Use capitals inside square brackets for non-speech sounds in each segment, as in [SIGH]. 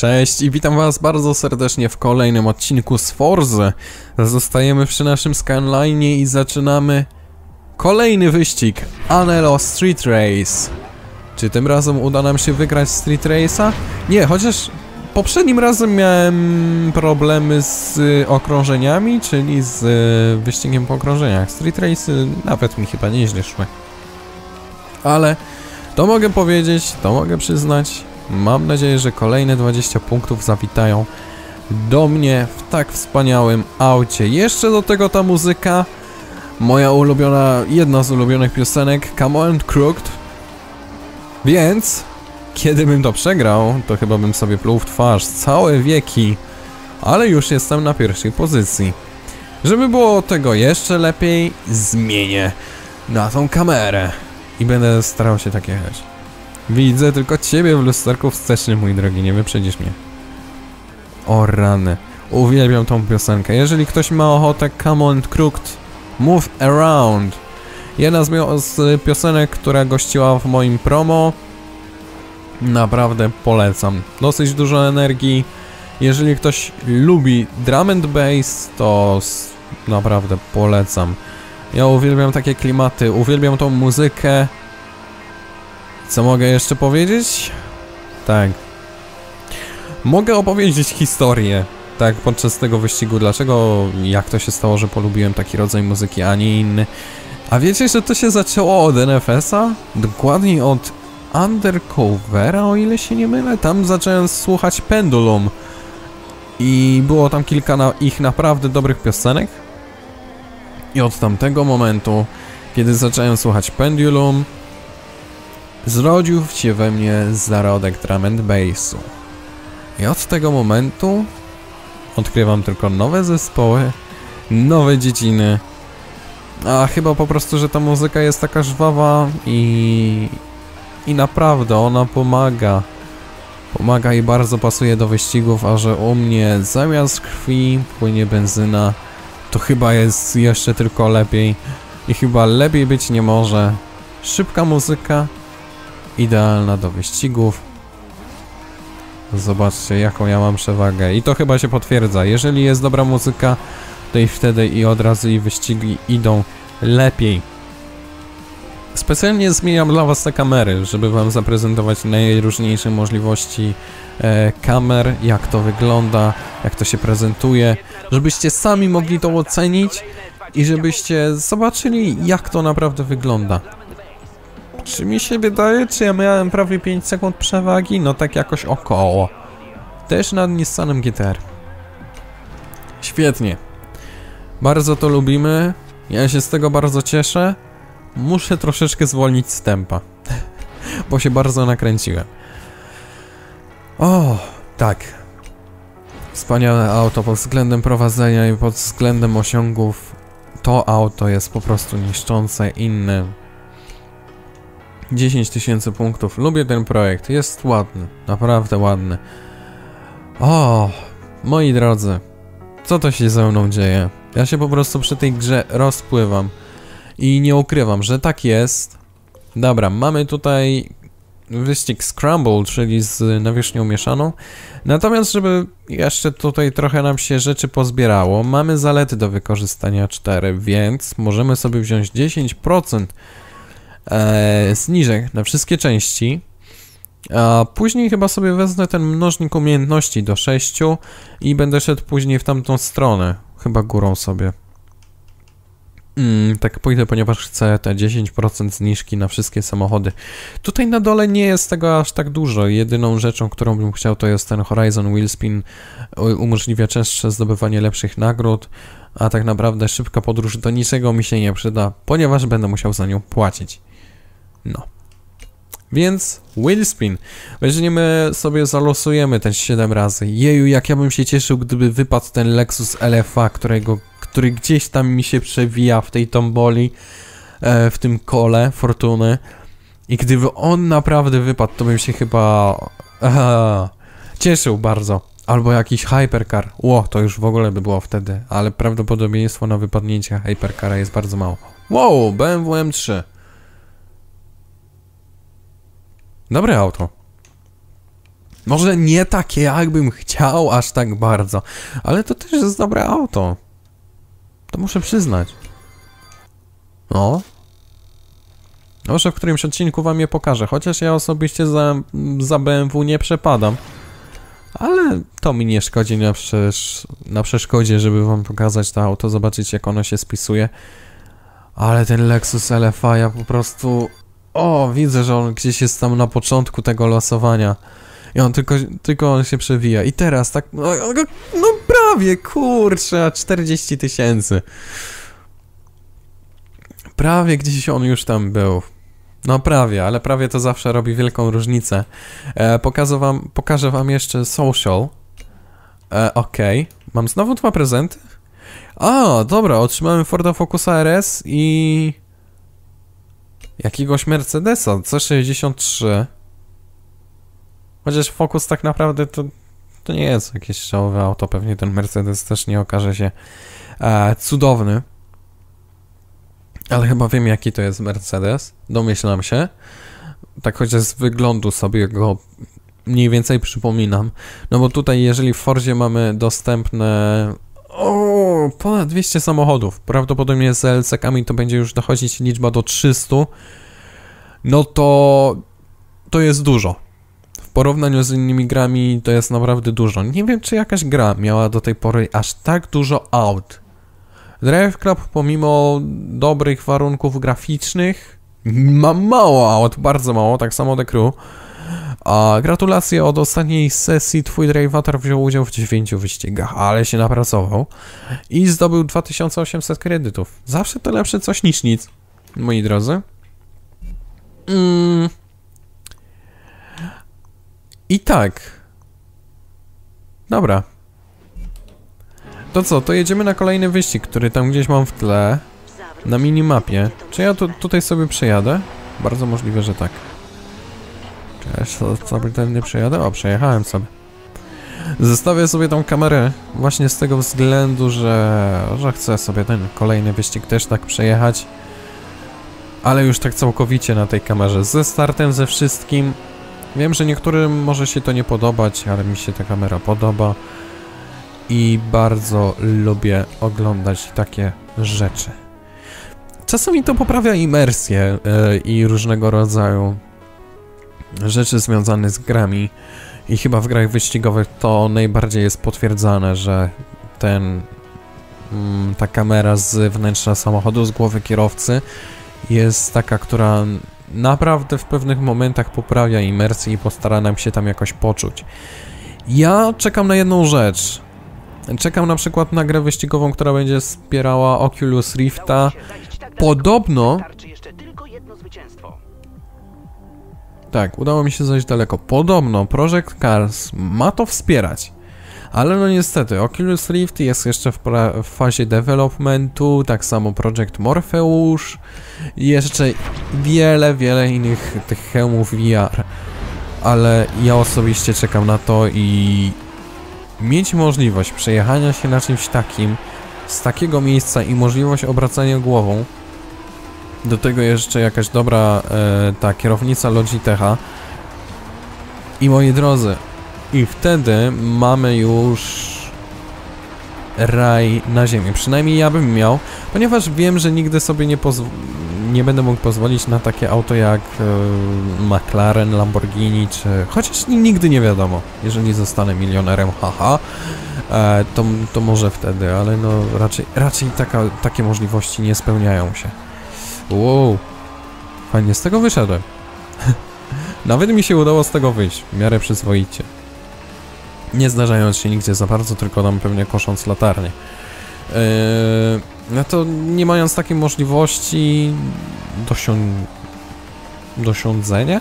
Cześć i witam was bardzo serdecznie w kolejnym odcinku z Forzy. Zostajemy przy naszym skyline i zaczynamy kolejny wyścig Anelo Street Race. Czy tym razem uda nam się wygrać Street Race'a? Nie, chociaż poprzednim razem miałem problemy z okrążeniami, czyli z y, wyścigiem po okrążeniach. Street Race'y nawet mi chyba nieźle szły. Ale to mogę powiedzieć, to mogę przyznać. Mam nadzieję, że kolejne 20 punktów zawitają do mnie w tak wspaniałym aucie. Jeszcze do tego ta muzyka, moja ulubiona, jedna z ulubionych piosenek, Come on Crooked. Więc, kiedy bym to przegrał, to chyba bym sobie pluł w twarz całe wieki. Ale już jestem na pierwszej pozycji. Żeby było tego jeszcze lepiej, zmienię na tą kamerę. I będę starał się tak jechać. Widzę tylko ciebie w lusterku wstecznym, mój drogi, nie wyprzedzisz mnie. O rany. Uwielbiam tą piosenkę. Jeżeli ktoś ma ochotę, come on crooked, move around. Jedna z, z piosenek, która gościła w moim promo. Naprawdę polecam. Dosyć dużo energii. Jeżeli ktoś lubi drum and bass, to naprawdę polecam. Ja uwielbiam takie klimaty, uwielbiam tą muzykę. Co mogę jeszcze powiedzieć? Tak. Mogę opowiedzieć historię, tak, podczas tego wyścigu, dlaczego, jak to się stało, że polubiłem taki rodzaj muzyki, a nie inny. A wiecie, że to się zaczęło od NFS-a? Dokładnie od Undercovera, o ile się nie mylę. Tam zacząłem słuchać Pendulum. I było tam kilka na ich naprawdę dobrych piosenek. I od tamtego momentu, kiedy zacząłem słuchać Pendulum, zrodził się we mnie zarodek drum and bassu. I od tego momentu odkrywam tylko nowe zespoły, nowe dziedziny. A chyba po prostu, że ta muzyka jest taka żwawa i... I naprawdę ona pomaga. Pomaga i bardzo pasuje do wyścigów, a że u mnie zamiast krwi płynie benzyna, to chyba jest jeszcze tylko lepiej. I chyba lepiej być nie może. Szybka muzyka, idealna do wyścigów. Zobaczcie, jaką ja mam przewagę. I to chyba się potwierdza. Jeżeli jest dobra muzyka, to i wtedy i od razu i wyścigi idą lepiej. Specjalnie zmieniam dla Was te kamery, żeby Wam zaprezentować najróżniejsze możliwości e, kamer, jak to wygląda, jak to się prezentuje, żebyście sami mogli to ocenić i żebyście zobaczyli, jak to naprawdę wygląda. Czy mi się wydaje, czy ja miałem prawie 5 sekund przewagi? No tak jakoś około. Też nad Nissanem GTR. Świetnie. Bardzo to lubimy. Ja się z tego bardzo cieszę. Muszę troszeczkę zwolnić z tempa. [LAUGHS] Bo się bardzo nakręciłem. O, tak. Wspaniałe auto pod względem prowadzenia i pod względem osiągów. To auto jest po prostu niszczące inne 10 tysięcy punktów. Lubię ten projekt. Jest ładny. Naprawdę ładny. O, moi drodzy. Co to się ze mną dzieje? Ja się po prostu przy tej grze rozpływam. I nie ukrywam, że tak jest. Dobra, mamy tutaj wyścig Scramble, czyli z nawierzchnią mieszaną. Natomiast, żeby jeszcze tutaj trochę nam się rzeczy pozbierało, mamy zalety do wykorzystania 4, więc możemy sobie wziąć 10% e, zniżek na wszystkie części. A później chyba sobie wezmę ten mnożnik umiejętności do 6 i będę szedł później w tamtą stronę. Chyba górą sobie. Mm, tak pójdę, ponieważ chcę te 10% zniżki na wszystkie samochody. Tutaj na dole nie jest tego aż tak dużo. Jedyną rzeczą, którą bym chciał, to jest ten Horizon Wheelspin. Umożliwia częstsze zdobywanie lepszych nagród, a tak naprawdę szybka podróż do niczego mi się nie przyda, ponieważ będę musiał za nią płacić. No. Więc Wheelspin. Weźmiemy sobie, zalosujemy ten 7 razy. Jeju, jak ja bym się cieszył, gdyby wypadł ten Lexus LFA, którego, który gdzieś tam mi się przewija w tej tomboli, e, w tym kole fortuny. I gdyby on naprawdę wypadł, to bym się chyba aha, cieszył bardzo. Albo jakiś hypercar. Ło, to już w ogóle by było wtedy, ale prawdopodobieństwo na wypadnięcie hypercara jest bardzo mało. Wow, BMW M3. Dobre auto. Może nie takie, jakbym chciał aż tak bardzo, ale to też jest dobre auto. To muszę przyznać. No. Może w którymś odcinku wam je pokażę, chociaż ja osobiście za, za BMW nie przepadam. Ale to mi nie szkodzi na, przesz na przeszkodzie, żeby wam pokazać to auto, zobaczyć jak ono się spisuje. Ale ten Lexus LFA, ja po prostu... O, widzę, że on gdzieś jest tam na początku tego losowania. I on tylko, tylko on się przewija. I teraz tak, no, no, prawie, kurczę, 40 tysięcy. Prawie gdzieś on już tam był. No prawie, ale prawie to zawsze robi wielką różnicę. E, pokażę, wam, pokażę wam jeszcze social. E, Okej, okay. mam znowu dwa prezenty? A, dobra, otrzymałem Forda Focusa RS i... Jakiegoś Mercedesa C63. Chociaż Focus tak naprawdę to, to nie jest jakieś szałowe auto, pewnie ten Mercedes też nie okaże się e, cudowny. Ale chyba wiem jaki to jest Mercedes, domyślam się. Tak chociaż z wyglądu sobie go mniej więcej przypominam. No bo tutaj jeżeli w Fordzie mamy dostępne o, ponad 200 samochodów, prawdopodobnie z LC-kami to będzie już dochodzić liczba do 300, no to to jest dużo. W porównaniu z innymi grami to jest naprawdę dużo. Nie wiem, czy jakaś gra miała do tej pory aż tak dużo aut. Drive Club pomimo dobrych warunków graficznych ma mało aut, bardzo mało, tak samo The Crew. A gratulacje od ostatniej sesji. Twój Drivator wziął udział w 9 wyścigach, ale się napracował i zdobył 2800 kredytów. Zawsze to lepsze coś niż nic, moi drodzy. Mm. I tak. Dobra. To co, to jedziemy na kolejny wyścig, który tam gdzieś mam w tle. Na minimapie. Czy ja tu, tutaj sobie przejadę? Bardzo możliwe, że tak. Czy ja sobie tędy przejadę? O, przejechałem sobie. Zostawię sobie tą kamerę właśnie z tego względu, że, że chcę sobie ten kolejny wyścig też tak przejechać. Ale już tak całkowicie na tej kamerze. Ze startem, ze wszystkim. Wiem, że niektórym może się to nie podobać, ale mi się ta kamera podoba. I bardzo lubię oglądać takie rzeczy. Czasami to poprawia imersję yy, i różnego rodzaju rzeczy związane z grami i chyba w grach wyścigowych to najbardziej jest potwierdzane, że ten mm, ta kamera z wnętrza samochodu, z głowy kierowcy jest taka, która naprawdę w pewnych momentach poprawia imersję i postara nam się tam jakoś poczuć. Ja czekam na jedną rzecz. Czekam na przykład na grę wyścigową, która będzie wspierała Oculus Rifta. Podobno Tak, udało mi się zejść daleko. Podobno Project Cars ma to wspierać. Ale no niestety, Oculus Rift jest jeszcze w, w, fazie developmentu, tak samo Project Morpheus i jeszcze wiele, wiele innych tych hełmów VR. Ale ja osobiście czekam na to i mieć możliwość przejechania się na czymś takim z takiego miejsca i możliwość obracania głową do tego jeszcze jakaś dobra e, ta kierownica Logitecha. I moi drodzy, i wtedy mamy już raj na ziemi. Przynajmniej ja bym miał, ponieważ wiem, że nigdy sobie nie, nie będę mógł pozwolić na takie auto jak e, McLaren, Lamborghini, czy... Chociaż nigdy nie wiadomo, jeżeli zostanę milionerem, haha, e, to, to może wtedy, ale no raczej, raczej taka, takie możliwości nie spełniają się. Wow. Fajnie z tego wyszedłem. [LAUGHS] Nawet mi się udało z tego wyjść, w miarę przyzwoicie. Nie zdarzając się nigdzie za bardzo, tylko tam pewnie kosząc latarnię. Yy, no to nie mając takiej możliwości dosią... dosiądzenia?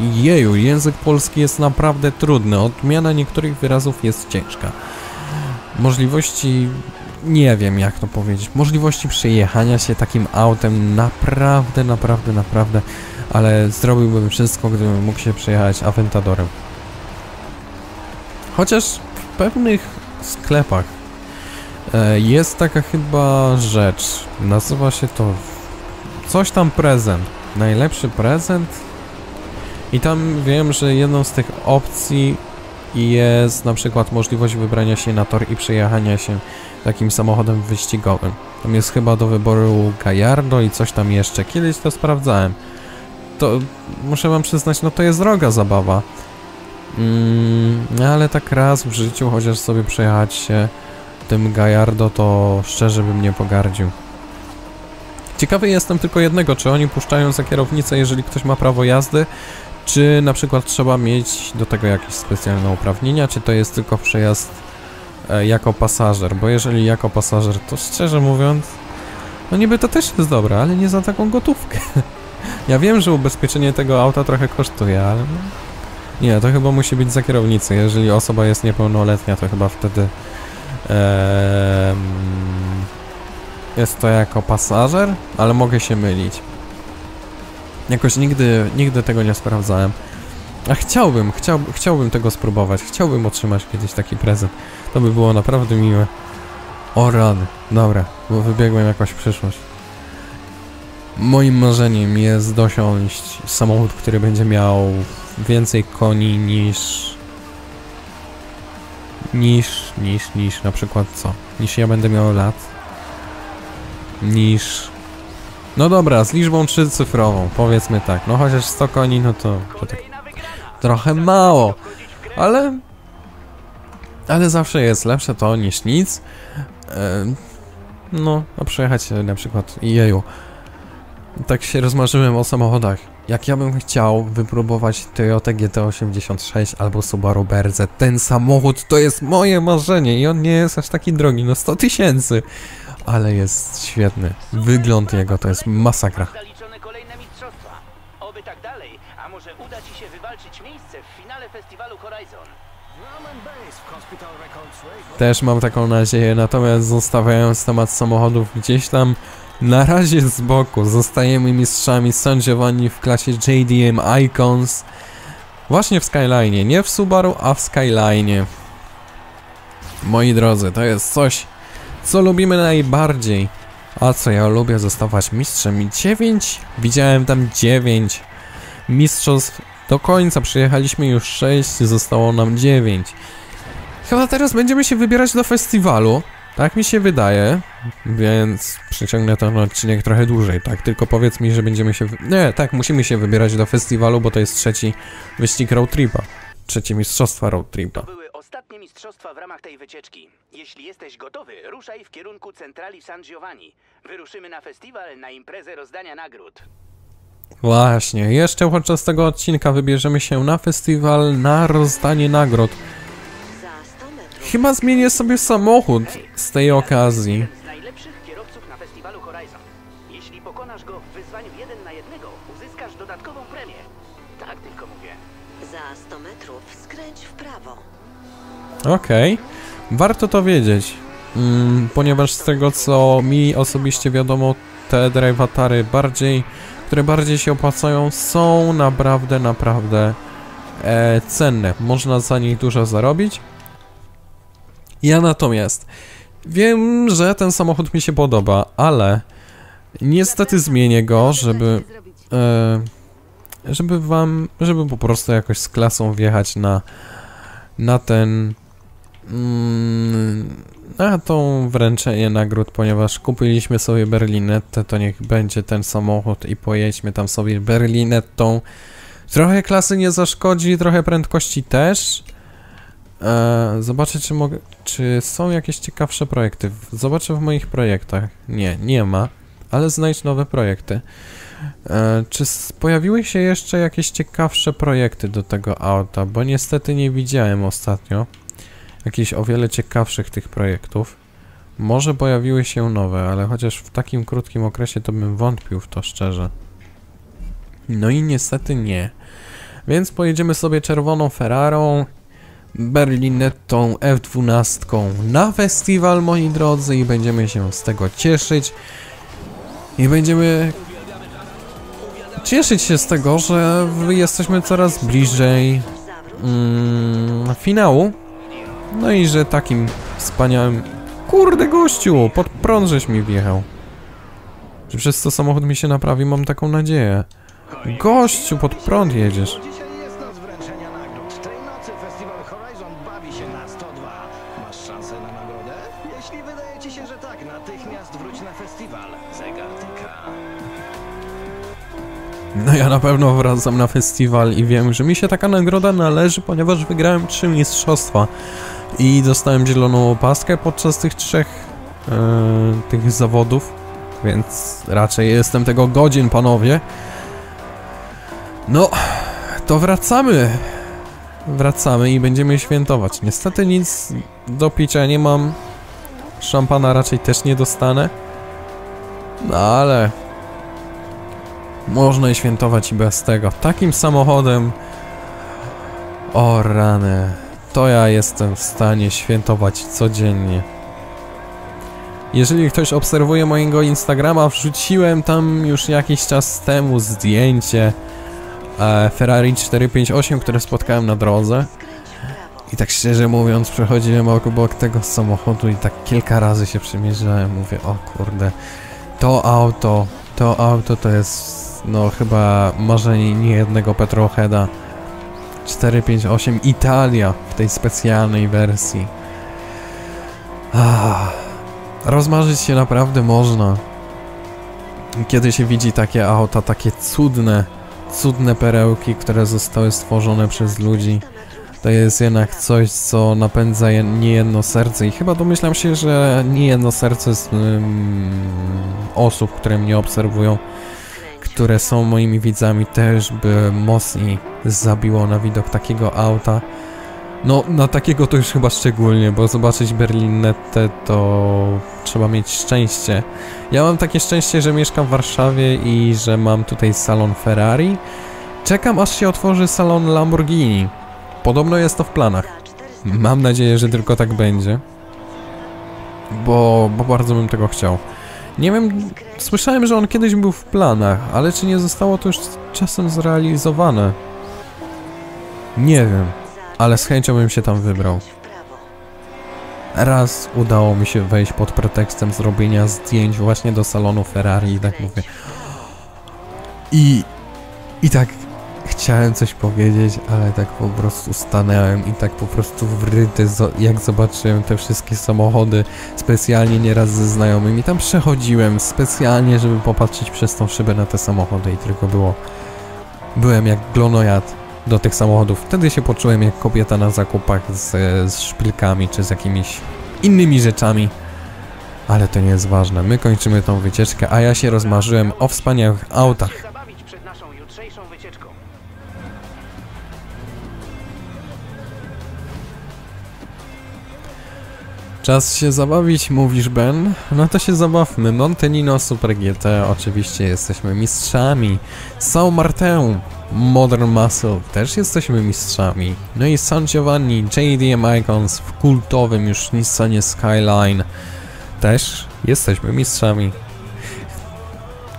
Jeju, język polski jest naprawdę trudny. Odmiana niektórych wyrazów jest ciężka. Możliwości nie wiem jak to powiedzieć, możliwości przejechania się takim autem naprawdę, naprawdę, naprawdę, ale zrobiłbym wszystko, gdybym mógł się przejechać Aventadorem. Chociaż w pewnych sklepach e, jest taka chyba rzecz, nazywa się to coś tam prezent, najlepszy prezent? I tam wiem, że jedną z tych opcji jest na przykład możliwość wybrania się na tor i przejechania się takim samochodem wyścigowym. Tam jest chyba do wyboru Gallardo i coś tam jeszcze. Kiedyś to sprawdzałem. To muszę wam przyznać, no to jest droga zabawa. Mm, ale tak raz w życiu, chociaż sobie przejechać się tym Gallardo, to szczerze bym nie pogardził. Ciekawy jestem tylko jednego, czy oni puszczają za kierownicę, jeżeli ktoś ma prawo jazdy, czy na przykład trzeba mieć do tego jakieś specjalne uprawnienia, czy to jest tylko przejazd e, jako pasażer, bo jeżeli jako pasażer, to szczerze mówiąc, no niby to też jest dobre, ale nie za taką gotówkę. [LAUGHS] ja wiem, że ubezpieczenie tego auta trochę kosztuje, ale no, nie, to chyba musi być za kierownicę. Jeżeli osoba jest niepełnoletnia, to chyba wtedy em, jest to jako pasażer, ale mogę się mylić. Jakoś nigdy, nigdy tego nie sprawdzałem. A chciałbym, chciał, chciałbym tego spróbować. Chciałbym otrzymać kiedyś taki prezent. To by było naprawdę miłe. O rany. Dobra, bo wybiegłem jakoś w przyszłość. Moim marzeniem jest dosiąść samochód, który będzie miał więcej koni niż... Niż, niż, niż na przykład co? Niż ja będę miał lat? Niż... No dobra, z liczbą trzycyfrową, powiedzmy tak. No chociaż 100 koni, no to, to tak trochę mało, ale... Ale zawsze jest lepsze to niż nic. E, no, a przejechać na przykład jeju. Tak się rozmarzyłem o samochodach. Jak ja bym chciał wypróbować Toyota GT86 albo Subaru BRZ, ten samochód to jest moje marzenie i on nie jest aż taki drogi, no 100 tysięcy. Ale jest świetny. Wygląd jego to jest masakra. Zaliczone kolejne mistrzostwa. Oby tak dalej, a może uda ci się wywalczyć miejsce w finale festiwalu Horizon. Też mam taką nadzieję, natomiast zostawiając temat samochodów gdzieś tam na razie z boku, zostajemy mistrzami San w klasie JDM Icons. Właśnie w Skyline, nie w Subaru, a w Skyline. Moi drodzy, to jest coś, co lubimy najbardziej. A co ja lubię zostawać mistrzem? 9? Widziałem tam 9 mistrzostw. Do końca przyjechaliśmy już 6, zostało nam 9. Chyba teraz będziemy się wybierać do festiwalu. Tak mi się wydaje, więc przyciągnę ten odcinek trochę dłużej, tak? Tylko powiedz mi, że będziemy się... Nie, tak, musimy się wybierać do festiwalu, bo to jest trzeci wyścig road tripa. Trzecie mistrzostwa road tripa. To były ostatnie mistrzostwa w ramach tej wycieczki. Jeśli jesteś gotowy, ruszaj w kierunku centrali San Giovanni. Wyruszymy na festiwal, na imprezę rozdania nagród. Właśnie, jeszcze podczas tego odcinka wybierzemy się na festiwal na rozdanie nagród. Za 100 metrów Chyba zmienię sobie samochód z tej okazji. Jeden z najlepszych kierowców na festiwalu Horizon. Jeśli pokonasz go w wyzwaniu jeden na jednego, uzyskasz dodatkową premię. Tak tylko mówię. za 100 metrów skręć w prawo. Okej, warto to wiedzieć, mm, ponieważ z tego co mi osobiście wiadomo, te drivatary bardziej, które bardziej się opłacają, są naprawdę, naprawdę e, cenne. Można za nich dużo zarobić. Ja natomiast wiem, że ten samochód mi się podoba, ale niestety zmienię go, żeby e, żeby wam, żeby po prostu jakoś z klasą wjechać na na ten mm, na tą wręczenie nagród, ponieważ kupiliśmy sobie Berlinettę, to niech będzie ten samochód i pojedźmy tam sobie Berlinettą. Trochę klasy nie zaszkodzi, trochę prędkości też. E, zobaczę, czy mogę, czy są jakieś ciekawsze projekty. Zobaczę w moich projektach. Nie, nie ma, ale znajdź nowe projekty. E, czy pojawiły się jeszcze jakieś ciekawsze projekty do tego auta? Bo niestety nie widziałem ostatnio jakichś o wiele ciekawszych tych projektów. Może pojawiły się nowe, ale chociaż w takim krótkim okresie to bym wątpił w to szczerze. No i niestety nie. Więc pojedziemy sobie czerwoną Ferrarą, Berlinettą F12 na festiwal, moi drodzy, i będziemy się z tego cieszyć. I będziemy cieszyć się z tego, że jesteśmy coraz bliżej mm, finału. No i że takim wspaniałym... Kurde gościu, pod prąd żeś mi wjechał. Że przez to samochód mi się naprawi, mam taką nadzieję. Gościu, pod prąd jedziesz. [LAUGHS] ja na pewno wracam na festiwal i wiem, że mi się taka nagroda należy, ponieważ wygrałem trzy mistrzostwa i dostałem zieloną opaskę podczas tych trzech e, tych zawodów, więc raczej jestem tego godzin, panowie. No, to wracamy. Wracamy i będziemy świętować. Niestety nic do picia nie mam. Szampana raczej też nie dostanę. No ale można i świętować i bez tego. Takim samochodem. O rany. To ja jestem w stanie świętować codziennie. Jeżeli ktoś obserwuje mojego Instagrama, wrzuciłem tam już jakiś czas temu zdjęcie e, Ferrari 458, które spotkałem na drodze. I tak szczerze mówiąc, przechodziłem obok tego samochodu i tak kilka razy się przymierzałem. Mówię, o kurde, to auto, to auto to jest, no chyba marzenie niejednego petrolheada. 458 Italia w tej specjalnej wersji. Ah, rozmarzyć się naprawdę można. Kiedy się widzi takie auta, takie cudne, cudne perełki, które zostały stworzone przez ludzi. 300 metrów To jest jednak coś, co napędza je- niejedno serce i chyba domyślam się, że niejedno serce z osób, które mnie obserwują, które są moimi widzami, też by mocniej zabiło na widok takiego auta. No, na takiego to już chyba szczególnie, bo zobaczyć Berlinetę to trzeba mieć szczęście. Ja mam takie szczęście, że mieszkam w Warszawie i że mam tutaj salon Ferrari. Czekam aż się otworzy salon Lamborghini. Podobno jest to w planach. Za 400 Mam nadzieję, że tylko tak będzie. Bo, bo bardzo bym tego chciał. Nie wiem, słyszałem, że on kiedyś był w planach, ale czy nie zostało to już czasem zrealizowane? Nie wiem, ale z chęcią bym się tam wybrał. Raz udało mi się wejść pod pretekstem zrobienia zdjęć właśnie do salonu Ferrari i tak mówię. I, i tak chciałem coś powiedzieć, ale tak po prostu stanąłem i tak po prostu wryty, jak zobaczyłem te wszystkie samochody, specjalnie nieraz ze znajomymi, tam przechodziłem specjalnie, żeby popatrzeć przez tą szybę na te samochody i tylko było, byłem jak glonojad do tych samochodów. Wtedy się poczułem jak kobieta na zakupach z, z szpilkami czy z jakimiś innymi rzeczami. Ale to nie jest ważne. My kończymy tą wycieczkę, a ja się rozmarzyłem o wspaniałych autach. Czas się zabawić, mówisz Ben? No to się zabawmy. Montenino Super GT, oczywiście jesteśmy mistrzami. São Martin, Modern Muscle, też jesteśmy mistrzami. No i San Giovanni, JDM Icons w kultowym już Nissanie Skyline, też jesteśmy mistrzami.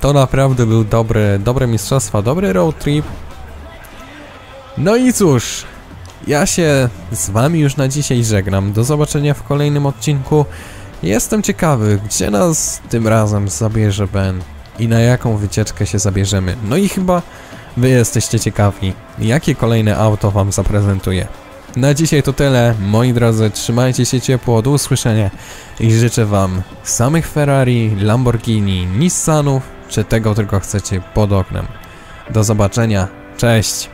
To naprawdę był dobry, dobre mistrzostwa, dobry road trip. No i cóż, ja się z wami już na dzisiaj żegnam. Do zobaczenia w kolejnym odcinku. Jestem ciekawy, gdzie nas tym razem zabierze Ben i na jaką wycieczkę się zabierzemy. No i chyba wy jesteście ciekawi, jakie kolejne auto wam zaprezentuję. Na dzisiaj to tyle, moi drodzy, trzymajcie się ciepło, do usłyszenia i życzę wam samych Ferrari, Lamborghini, Nissanów, czy tego tylko chcecie pod oknem. Do zobaczenia, cześć!